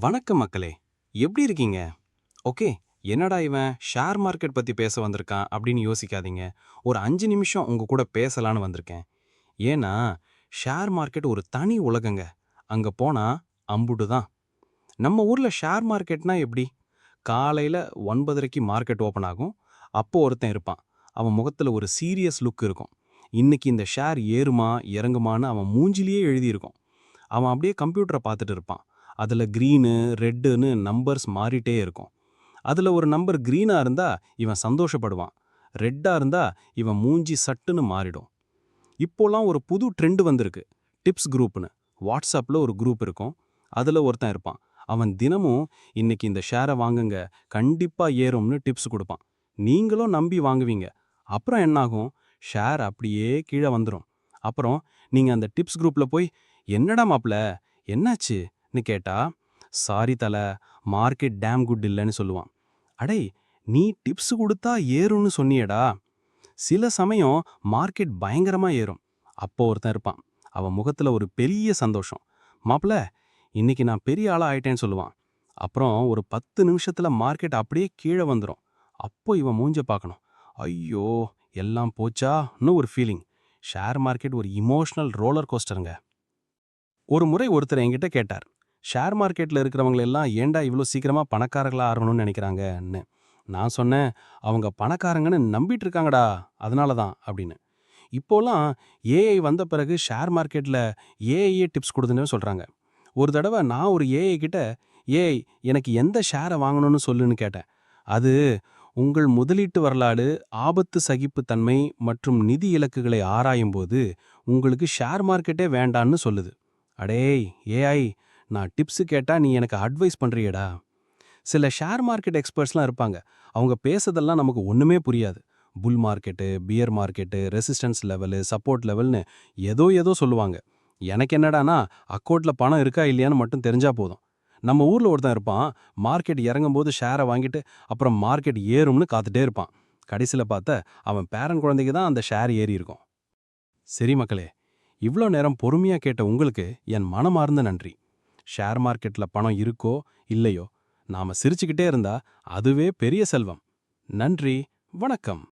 வணக்கம் மக்களே. எப்படி இருக்கீங்க? ஓகே என்னடா இவன் ஷேர் மார்க்கெட் பத்தி பேச வந்திருக்கான் அப்படின்னு யோசிக்காதீங்க. ஒரு அஞ்சு நிமிஷம் உங்க கூட பேசலான்னு வந்திருக்கேன். ஏன்னா ஷேர் மார்க்கெட் ஒரு தனி உலகங்க. அங்க போனா அம்புட்டு தான். நம்ம ஊர்ல ஷேர் மார்க்கெட்னா எப்படி? காலையில ஒன்பதரைக்கு மார்க்கெட் ஓப்பன் ஆகும். அப்போ ஒருத்தன் இருப்பான். அவன் முகத்துல ஒரு சீரியஸ் லுக் இருக்கும். இன்னைக்கு இந்த ஷேர் ஏறுமா இறங்குமான்னு அவன் மூஞ்சிலேயே எழுதியிருக்கும். அவன் அப்படியே கம்ப்யூட்டரை பார்த்துட்டு இருப்பான். அதில் க்ரீனு ரெட்டுன்னு நம்பர்ஸ் மாறிட்டே இருக்கும். அதில் ஒரு நம்பர் க்ரீனாக இருந்தால் இவன் சந்தோஷப்படுவான். ரெட்டாக இருந்தால் இவன் மூஞ்சி சட்டுன்னு மாறிடும். இப்போலாம் ஒரு புது ட்ரெண்டு வந்திருக்கு. டிப்ஸ் குரூப்னு வாட்ஸ்அப்பில் ஒரு குரூப் இருக்கும். அதில் ஒருத்தன் இருப்பான். அவன் தினமும் இன்னைக்கு இந்த ஷேரை வாங்குங்க கண்டிப்பாக ஏறும்னு டிப்ஸ் கொடுப்பான். நீங்களும் நம்பி வாங்குவீங்க. அப்புறம் என்னாகும்? ஷேர் அப்படியே கீழே வந்துடும் அப்புறம் நீங்கள் அந்த டிப்ஸ் குரூப்பில் போய் என்னடா மாப்ள என்னாச்சு? ன்னு கேட்டா சாரி தல மார்க்கெட் டேம் குட் இல்லைன்னு சொல்லுவான். அடே நீ டிப்ஸ் கொடுத்தா ஏறும்னு சொன்னியடா. சில சமயம் மார்க்கெட் பயங்கரமா ஏறும். அப்போ ஒருத்தன் இருப்பான். அவன் முகத்துல ஒரு பெரிய சந்தோஷம். மாப்ள இன்னைக்கு நான் பெரிய ஆளா ஆயிட்டேன்னு சொல்லுவான். அப்புறம் ஒரு பத்து நிமிஷத்துல மார்க்கெட் அப்படியே கீழே வந்துடும் அப்போ இவன் மூஞ்ச பார்க்கணும் ஐயோ எல்லாம் போச்சான்னு ஒரு ஃபீலிங் ஷேர் மார்க்கெட் ஒரு இமோஷனல் ரோலர் கோஸ்டருங்க ஒரு முறை ஒருத்தர் என்கிட்ட கேட்டார். ஷேர் மார்க்கெட்டில் இருக்கிறவங்க எல்லாம் ஏன்டா இவ்வளோ சீக்கிரமாக பணக்காரர்களாக ஆகணும்னு நினைக்கிறாங்கன்னு? நான் சொன்னேன் அவங்க பணக்காரங்கன்னு நம்பிட்டு இருக்காங்கடா அதனால தான் அப்படின்னு. இப்போலாம் ஏஐ வந்த பிறகு ஷேர் மார்க்கெட்டில் ஏஐயே டிப்ஸ் கொடுதுன்னு சொல்கிறாங்க ஒரு தடவை நான் ஒரு ஏஐ கிட்ட ஏஐ எனக்கு எந்த ஷேரை வாங்கணும்னு சொல்லுன்னு கேட்டேன். அது உங்கள் முதலீட்டு வரலாறு ஆபத்து சகிப்புத்தன்மை மற்றும் நிதி இலக்குகளை ஆராயும் போது உங்களுக்கு ஷேர் மார்க்கெட்டே வேண்டான்னு சொல்லுது. அடேய் ஏஐ நான் டிப்ஸு கேட்டா நீ எனக்கு அட்வைஸ் பண்றியடா. சில ஷேர் மார்க்கெட் எக்ஸ்பர்ட்ஸ்லாம் இருப்பாங்க. அவங்க பேசுறதெல்லாம் நமக்கு ஒன்றுமே புரியாது. Bull market bear market resistance level support லெவல்னு ஏதோ ஏதோ சொல்லுவாங்க. எனக்கு என்னடானா அக்கௌண்ட்டில் பணம் இருக்கா இல்லையான்னு மட்டும் தெரிஞ்சா போதும். நம்ம ஊரில் ஒருத்தன் இருப்பான். மார்க்கெட் இறங்கும்போது ஷேரை வாங்கிட்டு அப்புறம் மார்க்கெட் ஏறும்னு காத்துட்டே இருப்பான். கடைசியில் பார்த்த அவன் பேரன் குழந்தைக்கு தான் அந்த ஷேர் ஏறி இருக்கும். சரி மக்களே இவ்வளோ நேரம் பொறுமையாக கேட்ட உங்களுக்கு என் மனமார்ந்த நன்றி. ஷேர் மார்க்கெட்ல பணம் இருக்கோ இல்லையோ நாம சிரிச்சுக்கிட்டே இருந்தா அதுவே பெரிய செல்வம். நன்றி வணக்கம்.